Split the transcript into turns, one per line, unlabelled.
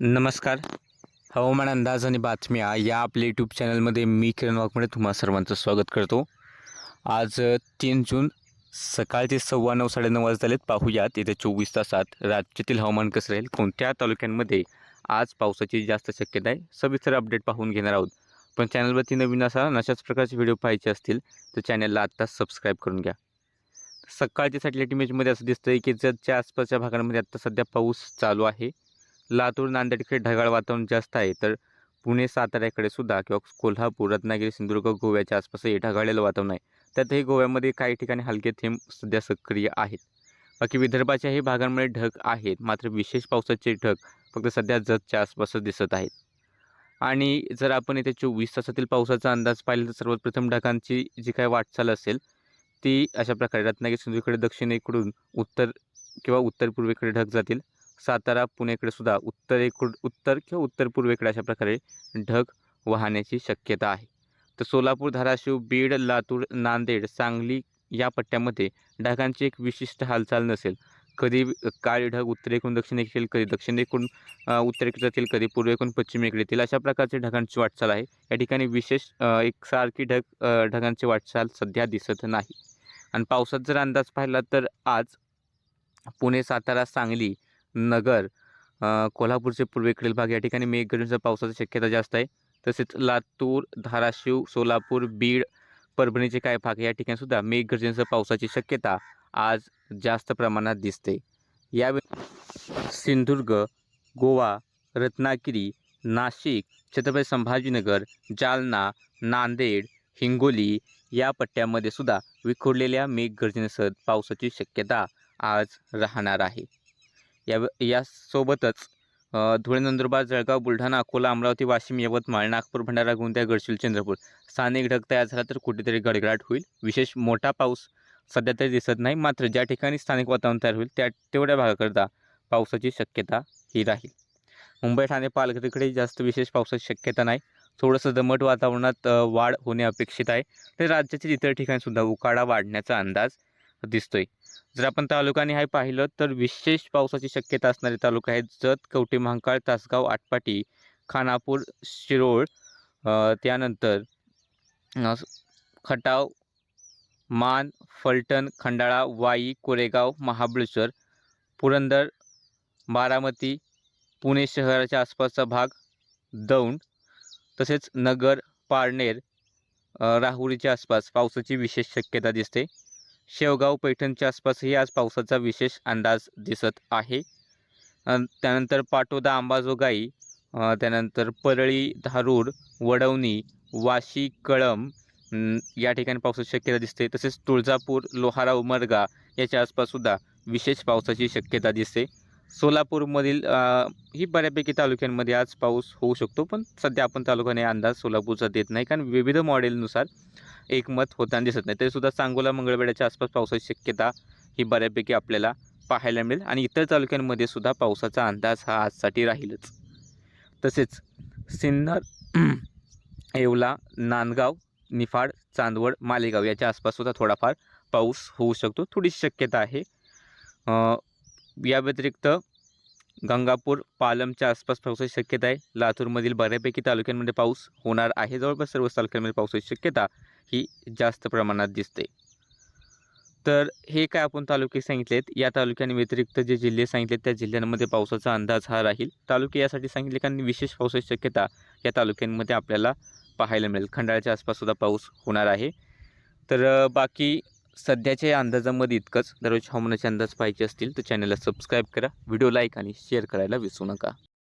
नमस्कार. हवामान अंदाज आणि बातम्या या आपल्या यूट्यूब चॅनलमध्ये मी किरण वाघमडे तुम्हा सर्वांचं स्वागत करतो. आज तीन जून सकाळचे सव्वा नऊ साडेनऊ वाजतालेत. पाहूयात येत्या चोवीस तासात राज्यातील हवामान कसं राहील कोणत्या तालुक्यांमध्ये आज पावसाची जास्त शक्यता आहे सविस्तर अपडेट पाहून घेणार आहोत. पण चॅनलवरती नवीन असा अशाच प्रकारचे व्हिडिओ पाहायचे असतील तर चॅनलला आत्ता सबस्क्राईब करून घ्या. सकाळच्या सॅटेलाईट इमेजमध्ये असं दिसतं आहे की जतच्या आसपासच्या भागांमध्ये आत्ता सध्या पाऊस चालू आहे. लातूर नांदेडकडे ढगाळ वातावरण जास्त आहे तर पुणे साताऱ्याकडे सुद्धा किंवा कोल्हापूर रत्नागिरी सिंधुदुर्ग गोव्याच्या आसपास हे ढगाळलेलं वातावरण आहे. त्यातही गोव्यामध्ये काही ठिकाणी हलके थेंब सध्या सक्रिय आहेत. बाकी विदर्भाच्याही भागांमध्ये ढग आहेत मात्र विशेष पावसाचे ढग फक्त सध्या जतच्या आसपासच दिसत आहेत. आणि जर आपण येत्या चोवीस तासातील पावसाचा अंदाज पाहिला तर सर्वात प्रथम ढगांची जी काही वाटचाल असेल ती अशा प्रकारे रत्नागिरी सिंधुदुर्गकडे दक्षिणेकडून उत्तर किंवा उत्तर पूर्वेकडे ढग जातील. सातारा पुणेकडे सुद्धा उत्तरेकडून उत्तर किंवा उत्तर पूर्वेकडे अशा प्रकारे ढग वाहण्याची शक्यता आहे. तर सोलापूर धाराशिव बीड लातूर नांदेड सांगली या पट्ट्यामध्ये ढगांची एक विशिष्ट हालचाल नसेल. कधी काळी ढग उत्तरेकडून दक्षिणेकडे येईल कधी दक्षिणेकडून उत्तरेकडे जातील कधी पूर्वेकडून पश्चिमेकडे येतील अशा प्रकारची ढगांची वाटचाल आहे. या ठिकाणी विशेष एक एकसारखी ढग ढगांची वाटचाल सध्या दिसत नाही. आणि पावसात जर अंदाज पाहिला तर आज पुणे सातारा सांगली नगर कोल्हापूरचे पूर्वेकडील भाग या ठिकाणी मेघगर्जनेसह पावसाची शक्यता जास्त आहे. तसेच लातूर धाराशिव सोलापूर बीड परभणीचे काही भाग या ठिकाणी सुद्धा पावसाची शक्यता आज जास्त प्रमाणात दिसते. यावेळी सिंधुदुर्ग गोवा रत्नागिरी नाशिक छत्रपती संभाजीनगर जालना नांदेड हिंगोली या पट्ट्यामध्ये सुद्धा विखुरलेल्या मेघगर्जनेसह पावसाची शक्यता आज राहणार आहे. या यासोबतच धुळे नंदुरबार जळगाव बुलढाणा अकोला अमरावती वाशिम यवतमाळ नागपूर भंडारा गोंदिया गडचिरोली चंद्रपूर स्थानिक ढग तयार झाला तर कुठेतरी गडगडाट होईल. विशेष मोठा पाऊस सध्या तरी दिसत नाही मात्र ज्या ठिकाणी स्थानिक वातावरण तयार होईल त्या तेवढ्या भागाकरता पावसाची शक्यता ही राहील. मुंबई ठाणे पालघरकडे जास्त विशेष पावसाची शक्यता नाही. थोडंसं दमट वातावरणात वाढ होणे अपेक्षित आहे. तर राज्यातील इतर ठिकाणीसुद्धा उकाडा वाढण्याचा अंदाज दिसतोय. जर आपण तालुकानिहाय पाहिलं तर विशेष पावसाची शक्यता असणारे तालुका आहेत जत कवठे महांकाळ तासगाव आटपाटी खानापूर शिरोळ त्यानंतर खटाव मान फलटण खंडाळा वाई कोरेगाव महाबळेश्वर पुरंदर बारामती पुणे शहराच्या आसपासचा भाग दौंड तसेच नगर पारनेर राहुरीच्या आसपास पावसाची विशेष शक्यता दिसते. शेवगाव पैठणच्या आसपासही आज पावसाचा विशेष अंदाज दिसत आहे. त्यानंतर पाटोदा अंबाजोगाई त्यानंतर परळी धारूर वडवणी वाशी कळम या ठिकाणी पावसाची शक्यता दिसते. तसेच तुळजापूर लोहारा उमरगा याच्या आसपाससुद्धा विशेष पावसाची शक्यता दिसते. सोलापूरमधील ही बऱ्यापैकी तालुक्यांमध्ये आज पाऊस होऊ शकतो पण सध्या आपण तालुक्याने अंदाज सोलापूरचा देत नाही. कारण विविध मॉडेलनुसार एकमत होताना दिसत नाही. तरीसुद्धा सांगोला मंगळवेड्याच्या आसपास पावसाची शक्यता ही बऱ्यापैकी आपल्याला पाहायला मिळेल आणि इतर तालुक्यांमध्ये सुद्धा पावसाचा अंदाज हा आजसाठी राहीलच. तसेच सिन्नर येवला नांदगाव निफाड चांदवड मालेगाव याच्या आसपास सुद्धा थोडाफार पाऊस होऊ शकतो. थोडीशी शक्यता आहे. या व्यतिरिक्त गंगापूर पालमच्या आसपास पावसाची शक्यता आहे. लातूरमधील बऱ्यापैकी तालुक्यांमध्ये पाऊस होणार आहे. जवळपास सर्वच तालुक्यांमध्ये पावसाची शक्यता ही जास्त प्रमाणात दिसते. तर हे काय आपण तालुके सांगितलेत? या तालुक्यांनी व्यतिरिक्त जे जिल्हे सांगितलेत त्या जिल्ह्यांमध्ये पावसाचा अंदाज हा राहील. तालुके यासाठी सांगितले कारण विशेष पावसाची शक्यता या तालुक्यांमध्ये आपल्याला पाहायला मिळेल. खंडाळ्याच्या आसपाससुद्धा पाऊस होणार आहे. तर बाकी सध्याच्या या अंदाजामध्ये इतकंच. दररोज हवामानाचे अंदाज पाहिजे असतील तर चॅनलला सबस्क्राईब करा व्हिडिओ लाईक आणि शेअर करायला विसरू नका.